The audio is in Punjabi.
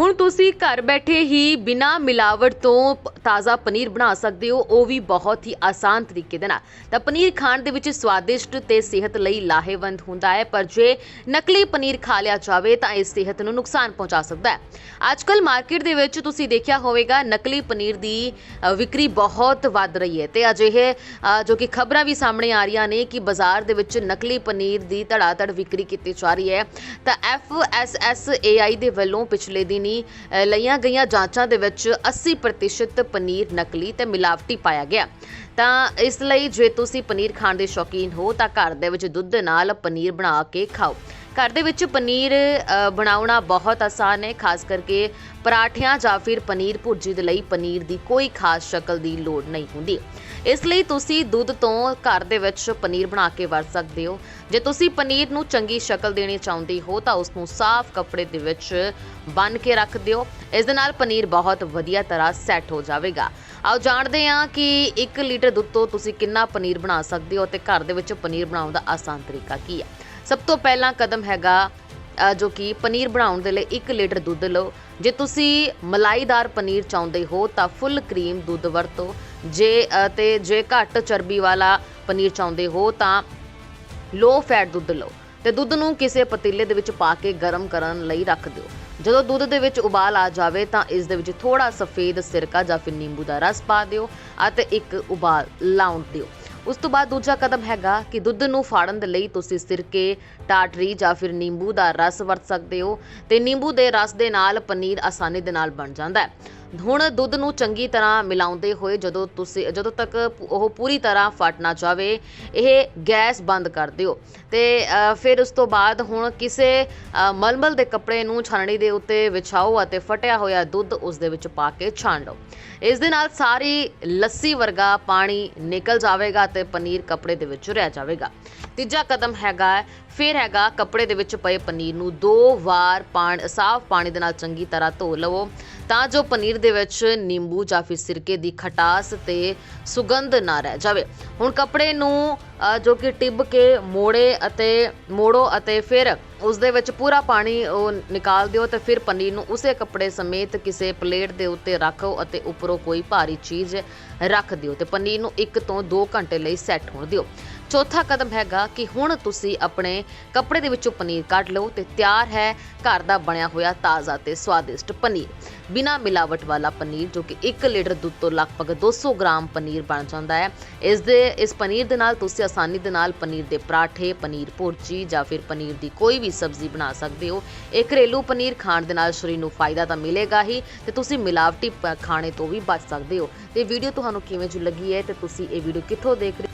ਹੁਣ ਤੁਸੀਂ ਘਰ ਬੈਠੇ ਹੀ ਬਿਨਾਂ ਮਿਲਾਵਟ ਤੋਂ ਤਾਜ਼ਾ ਪਨੀਰ ਬਣਾ ਸਕਦੇ ਹੋ, ਉਹ ਵੀ ਬਹੁਤ ਹੀ ਆਸਾਨ ਤਰੀਕੇ ਦੇ ਨਾਲ। ਤਾਂ ਪਨੀਰ ਖਾਣ ਦੇ ਵਿੱਚ ਸਵਾਦਿਸ਼ਟ ਤੇ ਸਿਹਤ ਲਈ ਲਾਹੇਵੰਦ ਹੁੰਦਾ ਹੈ, ਪਰ ਜੇ ਨਕਲੀ ਪਨੀਰ ਖਾ ਲਿਆ ਜਾਵੇ, ਤਾਂ ਇਹ ਸਿਹਤ ਨੂੰ ਨੁਕਸਾਨ ਪਹੁੰਚਾ ਸਕਦਾ ਹੈ। ਅੱਜਕੱਲ ਮਾਰਕੀਟ ਦੇ ਵਿੱਚ ਤੁਸੀਂ ਦੇਖਿਆ ਹੋਵੇਗਾ, ਨਕਲੀ ਪਨੀਰ ਦੀ ਵਿਕਰੀ ਬਹੁਤ ਵੱਧ ਰਹੀ ਹੈ। ਤੇ ਅਜਿਹੇ ਜੋ ਕਿ ਖਬਰਾਂ ਵੀ ਸਾਹਮਣੇ ਆ ਰਹੀਆਂ ਨੇ ਕਿ ਬਾਜ਼ਾਰ ਦੇ ਵਿੱਚ ਨਕਲੀ ਪਨੀਰ ਦੀ ਧੜਾਧੜ ਵਿਕਰੀ ਕੀਤੀ ਜਾ ਰਹੀ ਹੈ। ਤਾਂ ਐਫਐਸਐਸਏਆਈ ਦੇ ਵੱਲੋਂ ਪਿਛਲੇ ਦਿਨੀ ਲਈਆਂ ਗਈਆਂ ਜਾਂਚਾਂ ਦੇ ਵਿੱਚ 80% ਪਨੀਰ ਨਕਲੀ ਤੇ ਮਿਲਾਵਟੀ ਪਾਇਆ ਗਿਆ। ਤਾਂ ਇਸ ਲਈ ਜੇ ਤੁਸੀਂ ਪਨੀਰ ਖਾਣ ਦੇ ਸ਼ੌਕੀਨ ਹੋ ਤਾਂ ਘਰ ਦੇ ਵਿੱਚ ਦੁੱਧ ਨਾਲ ਪਨੀਰ ਬਣਾ ਕੇ ਖਾਓ। ਘਰ ਦੇ ਵਿੱਚ ਪਨੀਰ ਬਣਾਉਣਾ ਬਹੁਤ ਆਸਾਨ ਹੈ, ਖਾਸ ਕਰਕੇ ਪਰਾਠਿਆਂ ਜਾਂ ਫਿਰ ਪਨੀਰ ਭੁਰਜੀ ਦੇ ਲਈ ਪਨੀਰ ਦੀ ਕੋਈ ਖਾਸ ਸ਼ਕਲ ਦੀ ਲੋੜ ਨਹੀਂ ਹੁੰਦੀ। ਇਸ ਲਈ ਤੁਸੀਂ ਦੁੱਧ ਤੋਂ ਘਰ ਦੇ ਵਿੱਚ ਪਨੀਰ ਬਣਾ ਕੇ ਵਰਤ ਸਕਦੇ ਹੋ। ਜੇ ਤੁਸੀਂ ਪਨੀਰ ਨੂੰ ਚੰਗੀ ਸ਼ਕਲ ਦੇਣੀ ਚਾਹੁੰਦੇ ਹੋ, ਤਾਂ ਉਸ ਨੂੰ ਸਾਫ਼ ਕੱਪੜੇ ਦੇ ਵਿੱਚ ਬੰਨ ਕੇ ਰੱਖ ਦਿਓ। ਇਸ ਦੇ ਨਾਲ ਪਨੀਰ ਬਹੁਤ ਵਧੀਆ ਤਰ੍ਹਾਂ ਸੈੱਟ ਹੋ ਜਾਵੇਗਾ। ਆਓ ਜਾਣਦੇ ਹਾਂ ਕਿ 1 ਲੀਟਰ ਦੁੱਧ ਤੋਂ ਤੁਸੀਂ ਕਿੰਨਾ ਪਨੀਰ ਬਣਾ ਸਕਦੇ ਹੋ ਤੇ ਘਰ ਦੇ ਵਿੱਚ ਪਨੀਰ ਬਣਾਉਣ ਦਾ ਆਸਾਨ ਤਰੀਕਾ ਕੀ ਹੈ। ਸਭ ਤੋਂ ਪਹਿਲਾ ਕਦਮ ਹੈਗਾ ਜੋ ਕਿ ਪਨੀਰ ਬਣਾਉਣ ਦੇ ਲਈ 1 ਲੀਟਰ ਦੁੱਧ ਲਓ। ਜੇ ਤੁਸੀਂ ਮਲਾਈਦਾਰ ਪਨੀਰ ਚਾਹੁੰਦੇ ਹੋ ਤਾਂ ਫੁੱਲ ਕਰੀਮ ਦੁੱਧ ਵਰਤੋ। ਜੇ ਅ, ਤੇ ਜੇ ਘੱਟ ਚਰਬੀ ਵਾਲਾ ਪਨੀਰ ਚਾਹੁੰਦੇ ਹੋ ਤਾਂ ਲੋ ਫੈਟ ਦੁੱਧ ਲਓ। ਤੇ ਦੁੱਧ ਨੂੰ ਕਿਸੇ ਪਤੀਲੇ ਦੇ ਵਿੱਚ ਪਾ ਕੇ ਗਰਮ ਕਰਨ ਲਈ ਰੱਖ ਦਿਓ। ਜਦੋਂ ਦੁੱਧ ਦੇ ਵਿੱਚ ਉਬਾਲ ਆ ਜਾਵੇ ਤਾਂ ਇਸ ਦੇ ਵਿੱਚ ਥੋੜਾ ਸਫੇਦ ਸਿਰਕਾ ਜਾਂ ਫਿਰ ਨਿੰਬੂ ਦਾ ਰਸ ਪਾ ਦਿਓ ਅਤੇ ਇੱਕ ਉਬਾਲ ਲਾਉਣ ਦਿਓ। ਉਸ ਤੋਂ ਬਾਅਦ ਦੂਜਾ ਕਦਮ ਹੈਗਾ ਕਿ ਦੁੱਧ ਨੂੰ ਫਾੜਨ ਦੇ ਲਈ ਤੁਸੀਂ ਸਿਰਕੇ, ਟਾਟਰੀ ਜਾਂ ਫਿਰ ਨਿੰਬੂ ਦਾ ਰਸ ਵਰਤ ਸਕਦੇ ਹੋ ਤੇ ਨਿੰਬੂ ਦੇ ਰਸ ਦੇ ਨਾਲ ਪਨੀਰ ਆਸਾਨੀ ਦੇ ਨਾਲ ਬਣ ਜਾਂਦਾ ਹੈ। ਹੁਣ ਦੁੱਧ ਨੂੰ ਚੰਗੀ ਤਰ੍ਹਾਂ ਮਿਲਾਉਂਦੇ ਹੋਏ ਜਦੋਂ ਤੁਸੀਂ, ਜਦੋਂ ਤੱਕ ਉਹ ਪੂਰੀ ਤਰ੍ਹਾਂ ਫਟ ਨਾ ਜਾਵੇ, ਇਹ ਗੈਸ ਬੰਦ ਕਰ ਦਿਓ। ਤੇ ਫਿਰ ਉਸ ਤੋਂ ਬਾਅਦ ਹੁਣ ਕਿਸੇ ਮਲਮਲ ਦੇ ਕੱਪੜੇ ਨੂੰ ਛਾਨਣੀ ਦੇ ਉੱਤੇ ਵਿਛਾਓ ਅਤੇ ਫਟਿਆ ਹੋਇਆ ਦੁੱਧ ਉਸ ਦੇ ਵਿੱਚ ਪਾ ਕੇ ਛਾਣ ਲਓ। ਇਸ ਦੇ ਨਾਲ ਸਾਰੀ ਲੱਸੀ ਵਰਗਾ ਪਾਣੀ ਨਿਕਲ ਜਾਵੇਗਾ ਤੇ ਪਨੀਰ ਕੱਪੜੇ ਦੇ ਵਿੱਚ ਰਹਿ ਜਾਵੇਗਾ। ਤੀਜਾ ਕਦਮ ਹੈਗਾ ਫਿਰ ਹੈਗਾ ਕੱਪੜੇ ਦੇ ਵਿੱਚ ਪਏ ਪਨੀਰ ਨੂੰ ਦੋ ਵਾਰ ਪਾਣ, ਸਾਫ਼ ਪਾਣੀ ਦੇ ਨਾਲ ਚੰਗੀ ਤਰ੍ਹਾਂ ਧੋ ਲਵੋ। ਤਾਂ ਜੋ ਪਨੀਰ ਦੇ ਵਿੱਚ ਨਿੰਬੂ ਜਾਂ ਫਿਰ ਸਿਰਕੇ ਦੀ ਖਟਾਸ ਤੇ ਸੁਗੰਧ ਨਾ ਰਹਿ ਜਾਵੇ। ਹੁਣ ਕੱਪੜੇ ਨੂੰ ਜੋ ਕਿ ਟਿੱਬ ਕੇ ਮੋੜੇ ਅਤੇ, ਮੋੜੋ ਅਤੇ ਫਿਰ ਉਸ ਦੇ ਵਿੱਚ ਪੂਰਾ ਪਾਣੀ ਉਹ ਨਿਕਾਲ ਦਿਓ ਤੇ ਫਿਰ ਪਨੀਰ ਨੂੰ ਉਸੇ ਕੱਪੜੇ ਸਮੇਤ ਕਿਸੇ ਪਲੇਟ ਦੇ ਉੱਤੇ ਰੱਖੋ ਅਤੇ ਉੱਪਰੋਂ ਕੋਈ ਭਾਰੀ ਚੀਜ਼ ਰੱਖ ਦਿਓ ਤੇ ਪਨੀਰ ਨੂੰ 1 ਤੋਂ 2 ਘੰਟੇ ਲਈ ਸੈੱਟ ਹੋਣ ਦਿਓ। ਚੌਥਾ ਕਦਮ ਹੈਗਾ ਕਿ ਹੁਣ ਤੁਸੀਂ ਆਪਣੇ ਕੱਪੜੇ ਦੇ ਵਿੱਚੋਂ ਪਨੀਰ ਕੱਢ ਲਓ ਤੇ ਤਿਆਰ ਹੈ ਘਰ ਦਾ ਬਣਿਆ ਹੋਇਆ ਤਾਜ਼ਾ ਤੇ ਸਵਾਦਿਸ਼ਟ ਪਨੀਰ। ਬਿਨਾ ਮਿਲਾਵਟ ਵਾਲਾ ਪਨੀਰ ਜੋ ਕਿ 1 ਲੀਟਰ ਦੁੱਧ ਤੋਂ ਲਗਭਗ 200 ਗ੍ਰਾਮ ਪਨੀਰ ਬਣ ਜਾਂਦਾ ਹੈ। ਇਸ ਦੇ, ਇਸ ਪਨੀਰ ਦੇ ਨਾਲ ਤੁਸੀਂ ਆਸਾਨੀ ਦੇ ਨਾਲ ਪਨੀਰ ਦੇ ਪਰਾਠੇ, ਪਨੀਰ ਭੁਰਜੀ ਜਾਂ ਫਿਰ ਪਨੀਰ ਦੀ ਕੋਈ ਵੀ ਸਬਜ਼ੀ ਬਣਾ ਸਕਦੇ ਹੋ। ਇਹ ਘਰੇਲੂ ਪਨੀਰ ਖਾਣ ਦੇ ਨਾਲ ਸਰੀਰ ਨੂੰ ਫਾਇਦਾ ਤਾਂ ਮਿਲੇਗਾ ਹੀ ਤੇ ਤੁਸੀਂ ਮਿਲਾਵਟੀ ਪ- ਖਾਣੇ ਤੋਂ ਵੀ ਬਚ ਸਕਦੇ ਹੋ। ਤੇ ਵੀਡੀਓ ਤੁਹਾਨੂੰ ਕਿਵੇਂ ਜੀ ਲੱਗੀ ਹੈ ਤੇ ਤੁਸੀਂ ਇਹ ਵੀਡੀਓ ਕਿੱਥੋਂ ਦੇਖ ਰਹੇ